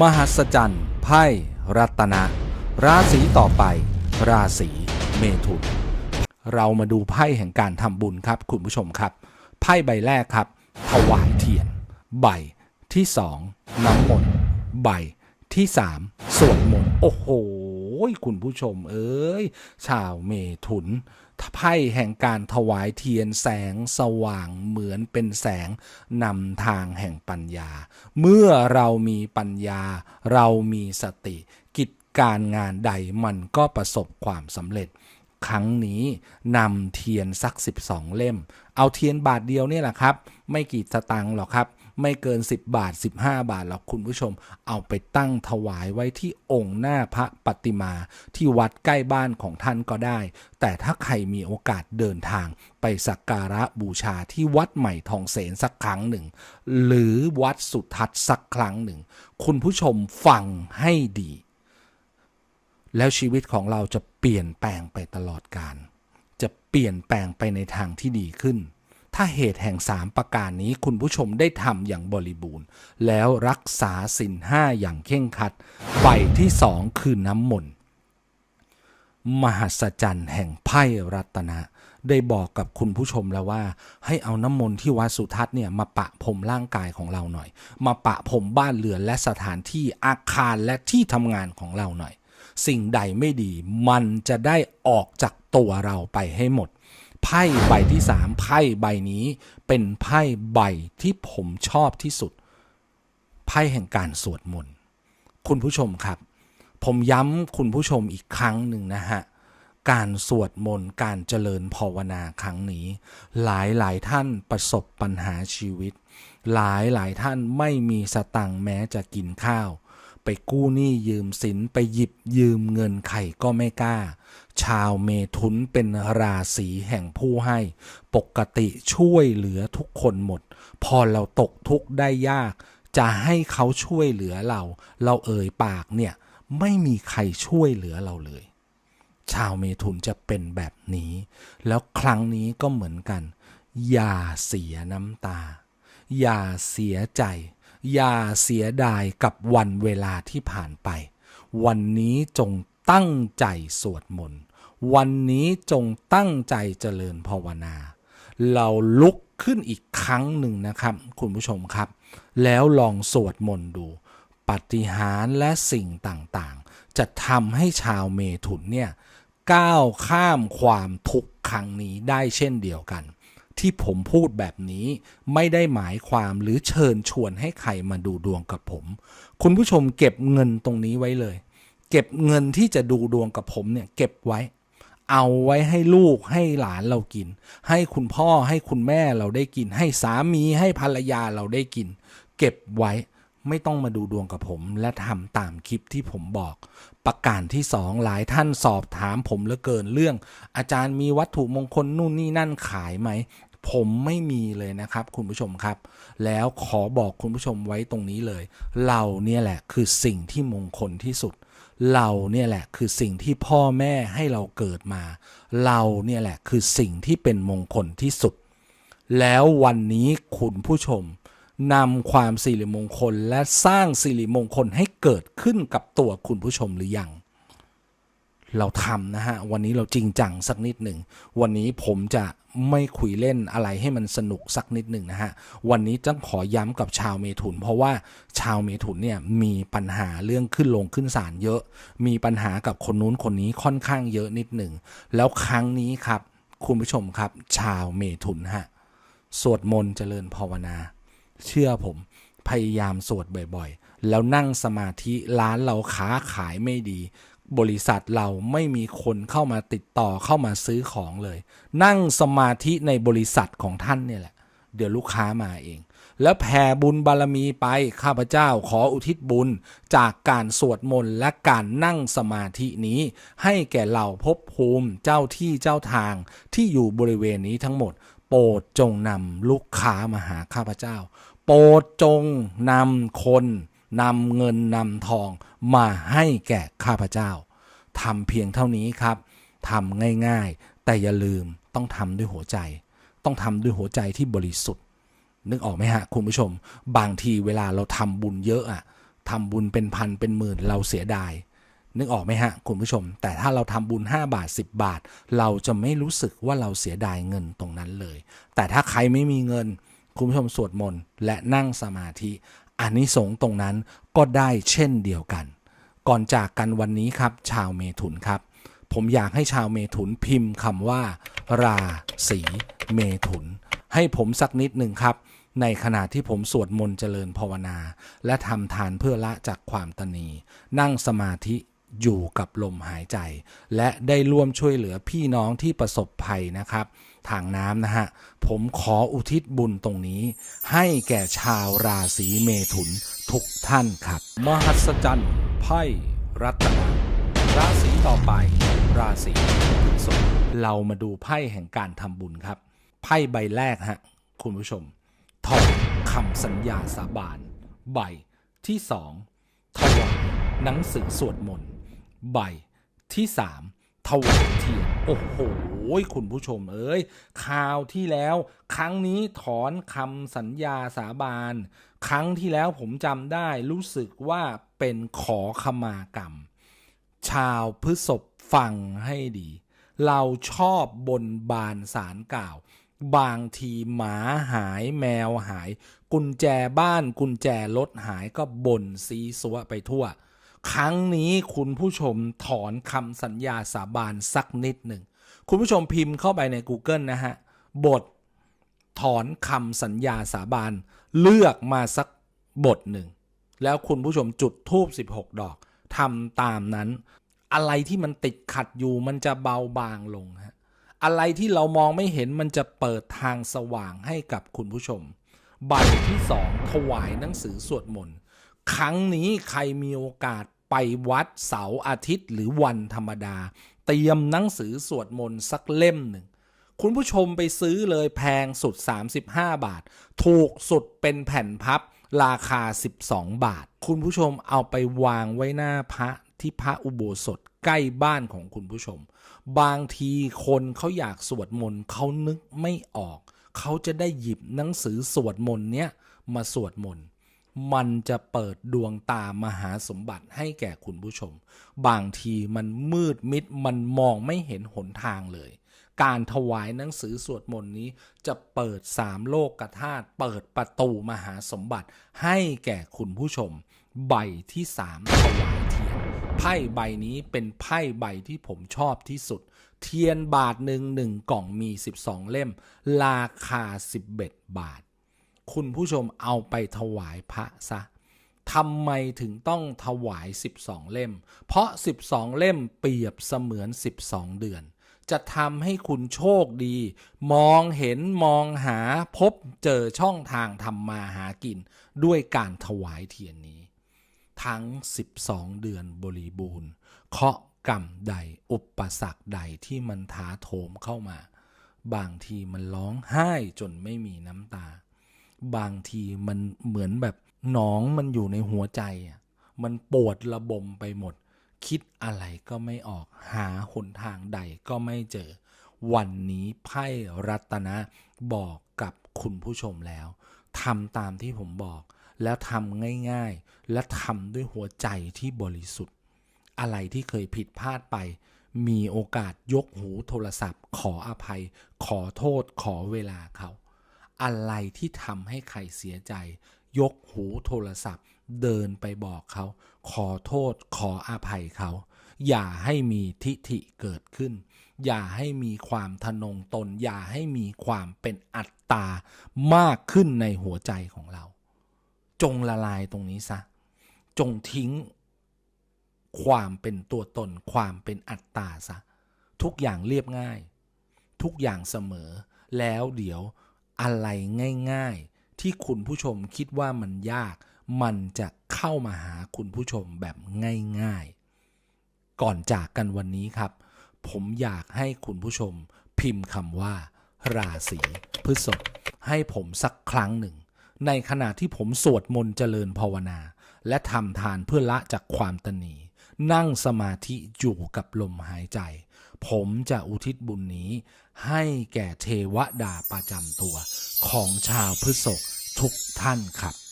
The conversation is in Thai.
มหัศจรรย์ไพ่รัตนะราศีต่อไป ราศีเมถุน เรามาดูไพ่แห่งการทำบุญครับคุณผู้ชมครับ ไพ่ใบแรกครับ ถวายเทียน ใบที่สองน้ำมนต์ใบที่สามสวดมนต์โอ้โห คุณผู้ชมเอ้ย ชาวเมถุนไพ่แห่งการถวายเทียนแสงสว่างเหมือนเป็นแสงนำทางแห่งปัญญา เมื่อเรามีปัญญา เรามีสติ กิจการงานใดมันก็ประสบความสำเร็จ ครั้งนี้นำเทียนสัก 12 เล่ม เอาเทียนบาทเดียวเนี่ยแหละครับ ไม่กี่สตังค์หรอกครับ ไม่เกิน 10 บาท 15 บาทหรอกคุณผู้ชม เอาไปตั้งถวายไว้ที่องค์หน้าพระปฏิมา ที่วัดใกล้บ้านของท่านก็ได้ แต่ถ้าใครมีโอกาสเดินทาง ไปสักการะบูชาที่วัดใหม่ทองเสนสักครั้งหนึ่ง หรือวัดสุทัศน์สักครั้งหนึ่ง คุณผู้ชมฟังให้ดี แล้วชีวิตของเราจะเปลี่ยนแปลงไปตลอดการจะเปลี่ยนแปลงไปในทางที่ดีขึ้น ถ้าเหตุแห่งสามประการนี้คุณผู้ชมได้ทำอย่างบริบูรณ์ แล้วรักษาสินห้าอย่างเข่งครัดใบที่สองคือน้ำมนต์มหัศจรรย์แห่งไพ่รัตนะ ได้บอกกับคุณผู้ชมแล้วว่า ให้เอาน้ำมนต์ที่วัดสุทัศน์เนี่ยมาปะพรมร่างกายของเราหน่อย มาปะพรมบ้านเรือนและสถานที่อาคารและที่ทำงานของเราหน่อย สิ่งใดไม่ดีมันจะได้ออกจากตัวเราไปให้หมด ไพ่ใบที่สามไพ่ใบนี้เป็นไพ่ใบที่ผมชอบที่สุด ไพ่แห่งการสวดมนต์คุณผู้ชมครับ ผมย้ำคุณผู้ชมอีกครั้งหนึ่งนะฮะการสวดมนต์การเจริญภาวนาครั้งนี้ หลายหลายท่านประสบปัญหาชีวิต หลายหลายท่านไม่มีสตังค์แม้จะกินข้าว ไปกู้หนี้ยืมสินไปหยิบยืมเงินใครก็ไม่กล้า ชาวเมถุนเป็นราศีแห่งผู้ให้ ปกติช่วยเหลือทุกคนหมด พอเราตกทุกข์ได้ยาก จะให้เขาช่วยเหลือเรา เราเอ่ยปากเนี่ย ไม่มีใครช่วยเหลือเราเลย ชาวเมถุนจะเป็นแบบนี้ แล้วครั้งนี้ก็เหมือนกัน อย่าเสียน้ำตา อย่าเสียใจ อย่าเสียดายกับวันเวลาที่ผ่านไป วันนี้จงตั้งใจสวดมนต์ วันนี้จงตั้งใจเจริญภาวนา เราลุกขึ้นอีกครั้งหนึ่งนะครับ คุณผู้ชมครับ แล้วลองสวดมนต์ดู ปฏิหารและสิ่งต่างๆ จะทำให้ชาวเมถุนเนี่ยก้าวข้ามความทุกข์ครั้งนี้ได้เช่นเดียวกัน ที่ผมพูดแบบนี้ไม่ได้หมายความหรือเชิญชวนให้ใครมาดูดวงกับผม คุณผู้ชมเก็บเงินตรงนี้ไว้เลย เก็บเงินที่จะดูดวงกับผมเนี่ยเก็บไว้ เอาไว้ให้ลูกให้หลานเรากิน ให้คุณพ่อให้คุณแม่เราได้กิน ให้สามีให้ภรรยาเราได้กิน เก็บไว้ไม่ต้องมาดูดวงกับผม และทำตามคลิปที่ผมบอก ประการที่สองหลายท่านสอบถามผมเหลือเกินเรื่อง อาจารย์มีวัตถุมงคลนู่นนี่นั่นขายไหม ผมไม่มีเลยนะครับ คุณผู้ชมครับ แล้วขอบอกคุณผู้ชมไว้ตรงนี้เลย เราเนี่ยแหละคือสิ่งที่มงคลที่สุด เราเนี่ยแหละคือสิ่งที่พ่อแม่ให้เราเกิดมา เราเนี่ยแหละคือสิ่งที่เป็นมงคลที่สุด แล้ววันนี้คุณผู้ชมนำความสิริมงคลและสร้างสิริมงคลให้เกิดขึ้นกับตัวคุณผู้ชมหรือยัง เราทำนะฮะ วันนี้เราจริงจังสักนิดหนึ่ง วันนี้ผมจะไม่คุยเล่นอะไรให้มันสนุกสักนิดหนึ่งนะฮะ วันนี้ต้องขอย้ำกับชาวเมถุน เพราะว่าชาวเมถุนเนี่ยมีปัญหาเรื่องขึ้นลงขึ้นศาลเยอะ มีปัญหากับคนนู้นคนนี้ค่อนข้างเยอะนิดหนึ่ง แล้วครั้งนี้ครับ คุณผู้ชมครับ ชาวเมถุนฮะ สวดมนต์เจริญภาวนา เชื่อผมพยายามสวดบ่อยๆ แล้วนั่งสมาธิร้านเราค้าขายไม่ดี บริษัทเราไม่มีคนเข้ามาติดต่อเข้ามาซื้อของเลย นั่งสมาธิในบริษัทของท่านเนี่ยแหละ เดี๋ยวลูกค้ามาเอง แล้วแผ่บุญบารมีไปข้าพเจ้าขออุทิศบุญจากการสวดมนต์และการนั่งสมาธินี้ ให้แก่เหล่าภพภูมิเจ้าที่เจ้าทางที่อยู่บริเวณนี้ทั้งหมด โปรดจงนำลูกค้ามาหาข้าพเจ้า โปรดจงนำคน นำเงินนำทองมาให้แก่ข้าพเจ้าทำเพียงเท่านี้ครับทำง่ายๆ แต่อย่าลืมต้องทำด้วยหัวใจ ต้องทำด้วยหัวใจที่บริสุทธิ์ นึกออกไหมฮะคุณผู้ชม บางทีเวลาเราทำบุญเยอะอะทำบุญเป็นพันเป็นหมื่นเราเสียดาย นึกออกไหมฮะคุณผู้ชม แต่ถ้าเราทำบุญ 5 บาท 10 บาท เราจะไม่รู้สึกว่าเราเสียดายเงินตรงนั้นเลย แต่ถ้าใครไม่มีเงิน คุณผู้ชมสวดมนต์และนั่งสมาธิ อันนี้สงส์ตรงนั้นก็ได้เช่นเดียวกัน ก่อนจากกันวันนี้ครับ ชาวเมถุนครับ ผมอยากให้ชาวเมถุนพิมพ์คำว่า ราศีเมถุน ให้ผมสักนิดหนึ่งครับ ในขณะที่ผมสวดมนต์เจริญภาวนา และทำทานเพื่อละจากความตนี นั่งสมาธิ อยู่กับลมหายใจ และได้ร่วมช่วยเหลือพี่น้องที่ประสบภัยนะครับ ทางน้ำนะฮะ ผมขออุทิศบุญตรงนี้ ให้แก่ชาวราศีเมถุนทุกท่านครับ มหัศจรรย์ไพ่รัตนาราศีต่อไป ราศีพฤษภเรามาดูไพ่แห่งการทำบุญครับ ไพ่ใบแรกฮะคุณผู้ชมถอดคำสัญญาสาบาน ใบที่สองถวายหนังสือสวดมนต์ ใบที่สามถวายเทียนโอ้โหคุณผู้ชมเอ้ยคราวที่แล้วครั้งนี้ถอนคำสัญญาสาบานครั้งที่แล้วผมจำได้รู้สึกว่าเป็นขอขมากรรม ชาวพฤษภฟังให้ดี เราชอบบนบานสารกล่าว บางทีหมาหายแมวหาย กุญแจบ้านกุญแจรถหายก็บ่นซีซัวไปทั่ว ครั้งนี้คุณผู้ชมถอนคำสัญญาสาบานสักนิดหนึ่ง คุณผู้ชมพิมพ์เข้าไปใน Google นะฮะ บทถอนคำสัญญาสาบานเลือกมาสักบทหนึ่ง แล้วคุณผู้ชมจุดทูบ16 ดอกทำตามนั้น อะไรที่มันติดขัดอยู่มันจะเบาบางลงฮะอะไรที่เรามองไม่เห็นมันจะเปิดทางสว่างให้กับคุณผู้ชม ใบที่สองถวายหนังสือสวดมนต์ครั้งนี้ใครมีโอกาส ไปวัดเสาร์อาทิตย์หรือวันธรรมดา เตรียมหนังสือสวดมนต์สักเล่มหนึ่ง คุณผู้ชมไปซื้อเลยแพงสุด 35 บาท ถูกสุดเป็นแผ่นพับราคา 12 บาท คุณผู้ชมเอาไปวางไว้หน้าพระที่พระอุโบสถใกล้บ้านของคุณผู้ชม บางทีคนเขาอยากสวดมนต์เขานึกไม่ออก เขาจะได้หยิบหนังสือสวดมนต์เนี้ยมาสวดมนต์ มันจะเปิดดวงตามหาสมบัติให้แก่คุณผู้ชม บางทีมันมืดมิดมันมองไม่เห็นหนทางเลย การถวายหนังสือสวดมนต์นี้จะเปิดสามโลกกธาตุเปิดประตูมหาสมบัติให้แก่คุณผู้ชม ใบที่สามถวายเทียนไพ่ใบนี้เป็นไพ่ใบที่ผมชอบที่สุด เทียนบาทหนึ่งหนึ่งกล่องมี 12 เล่ม ราคา 11 บาท คุณผู้ชมเอาไปถวายพระซะทำไมถึงต้องถวาย 12 เล่ม เพราะ 12 เล่มเปรียบเสมือน 12 เดือน จะทำให้คุณโชคดี มองเห็นมองหาพบเจอช่องทางทำมาหากิน ด้วยการถวายเทียนนี้ ทั้ง 12 เดือนบริบูรณ์ เคาะกรรมใดอุปสรรคใดที่มันถาโถมเข้ามา บางทีมันร้องไห้จนไม่มีน้ำตา บางทีมันเหมือนแบบหนองมันอยู่ในหัวใจอะมันปวดระบมไปหมด คิดอะไรก็ไม่ออกหาหนทางใดก็ไม่เจอ วันนี้ไพ่รัตนะบอกกับคุณผู้ชมแล้วทำตามที่ผมบอก แล้วทำง่ายๆ และทำด้วยหัวใจที่บริสุทธิ์ อะไรที่เคยผิดพลาดไป มีโอกาสยกหูโทรศัพท์ ขออภัย ขอโทษขอเวลาเขา อะไรที่ทำให้ใครเสียใจ ยกหูโทรศัพท์ เดินไปบอกเขา ขอโทษขออภัยเขา อย่าให้มีทิฐิเกิดขึ้น อย่าให้มีความทะนงตน อย่าให้มีความเป็นอัตตามากขึ้นในหัวใจของเรา จงละลายตรงนี้ซะ จงทิ้ง ความเป็นตัวตน ความเป็นอัตตาซะ ทุกอย่างเรียบง่าย ทุกอย่างเสมอ แล้วเดี๋ยว อะไรง่าย ๆ ที่คุณผู้ชมคิดว่ามันยาก มันจะเข้ามาหาคุณผู้ชมแบบง่าย ๆ ก่อนจากกันวันนี้ครับ ผมอยากให้คุณผู้ชมพิมพ์คำว่า ราศีพฤษภให้ผมสักครั้งหนึ่ง ในขณะที่ผมสวดมนต์เจริญภาวนา และทำทานเพื่อละจากความตนีนั่งสมาธิอยู่กับลมหายใจ ผมจะอุทิศบุญนี้ ให้แก่เทวดาประจำตัวของชาวพฤษกทุกท่านครับ